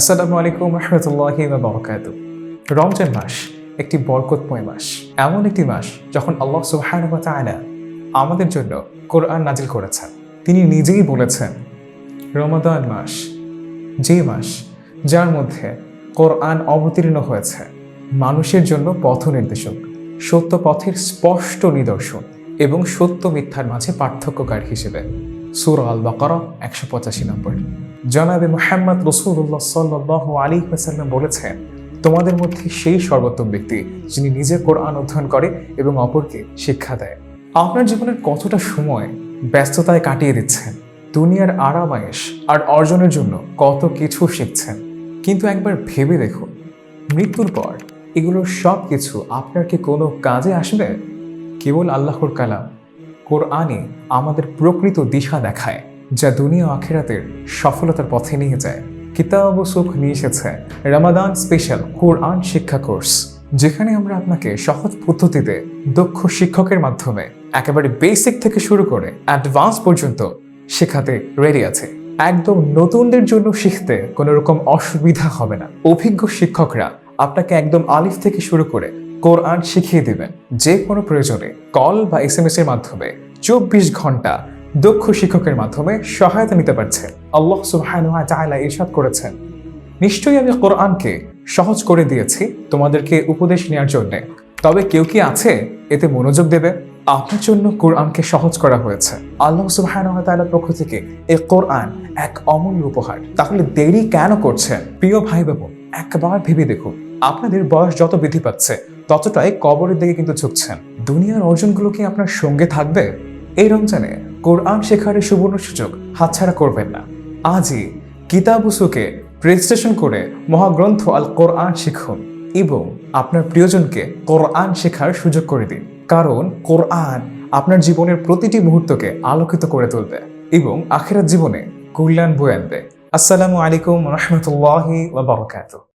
আসসালামু আলাইকুম রহমতুল্লাহি বরকাত রমজান মাস একটি বরকতময় মাস। এমন একটি মাস যখন আল্লাহ সুবহান তাআলা আমাদের জন্য কোরআন নাজিল করেছেন। তিনি নিজেই বলেছেন, রমাদান মাস যে মাস যার মধ্যে কোরআন অবতীর্ণ হয়েছে, মানুষের জন্য পথ নির্দেশক, সত্য পথের স্পষ্ট নিদর্শন এবং সত্য মিথ্যার মাঝে পার্থক্যকার হিসেবে। সুর আল বাকরা একশো পঁচাশি নম্বর। জনাবে মোহাম্মদ রসুল্লাহ সাল্লাহ আলী হাসাল্লাম বলেছেন, তোমাদের মধ্যে সেই সর্বোত্তম ব্যক্তি যিনি নিজে কোরআন অধ্যয়ন করে এবং অপরকে শিক্ষা দেয়। আপনার জীবনের কতটা সময় ব্যস্ততায় কাটিয়ে দিচ্ছেন, দুনিয়ার আরামায়েশ আর অর্জনের জন্য কত কিছু শিখছেন। কিন্তু একবার ভেবে দেখুন, মৃত্যুর পর এগুলোর সব কিছু আপনার কি কোনো কাজে আসবে? কেবল আল্লাহর কালাম কোরআনে আমাদের প্রকৃত দিশা দেখায়। যা দুনিয়া আখেরাতের সফলতার পথে নিয়ে যায়। কিতাব ও সুখ নিয়ে এসেছে রামাদান স্পেশাল কোরআন শিক্ষা কোর্স, যেখানে আমরা আপনাকে সহজ পদ্ধতিতে দক্ষ শিক্ষকের মাধ্যমে একেবারে বেসিক থেকে শুরু করে অ্যাডভান্স পর্যন্ত শেখাতে রেডি আছে। একদম নতুনদের জন্য শিখতে কোনো রকম অসুবিধা হবে না। অভিজ্ঞ শিক্ষকরা আপনাকে একদম আলিফ থেকে শুরু করে কোরআন শিখিয়ে দেবেন। যে কোনো প্রয়োজনে কল বা এস এম এস এর মাধ্যমে চব্বিশ ঘণ্টা দক্ষ শিক্ষকের মাধ্যমে সহায়তা নিতে পারছেন আল্লাহ তাআলা ইরশাদ করেছেন। নিশ্চয়ই আমি কোরআনকে সহজ করে দিয়েছি তোমাদেরকে উপদেশ নেওয়ার জন্যে। তবে কেউ কি আছে এতে মনোযোগ দেবে? আপনার জন্য কোরআনকে সহজ করা হয়েছে। আল্লাহ তাআলার পক্ষ থেকে এই কোরআন এক অমূল্য উপহার। তাহলে দেরি কেন করছেন? প্রিয় ভাই বোন একবার ভেবে দেখুন, আপনাদের বয়স যত বৃদ্ধি পাচ্ছে, ততটাই কবরের দিকে কিন্তু ঝুঁকছেন। দুনিয়ার অর্জনগুলো কি আপনার সঙ্গে থাকবে? এই রমজানে কোরআন শেখার সুবর্ণ সুযোগ হাতছাড়া করবেন না। আজই কিতাবুসুকে রেজিস্ট্রেশন করে মহাগ্রন্থ আল কোরআন শিখুন এবং আপনার প্রিয়জনকে কোরআন শেখার সুযোগ করে দিন। কারণ কোরআন আপনার জীবনের প্রতিটি মুহূর্তকে আলোকিত করে তুলবে এবং আখেরাত জীবনে কল্যাণ বয়ে আনবে। আসসালামু আলাইকুম রহমতুল্লাহি ওয়া বারাকাতুহু।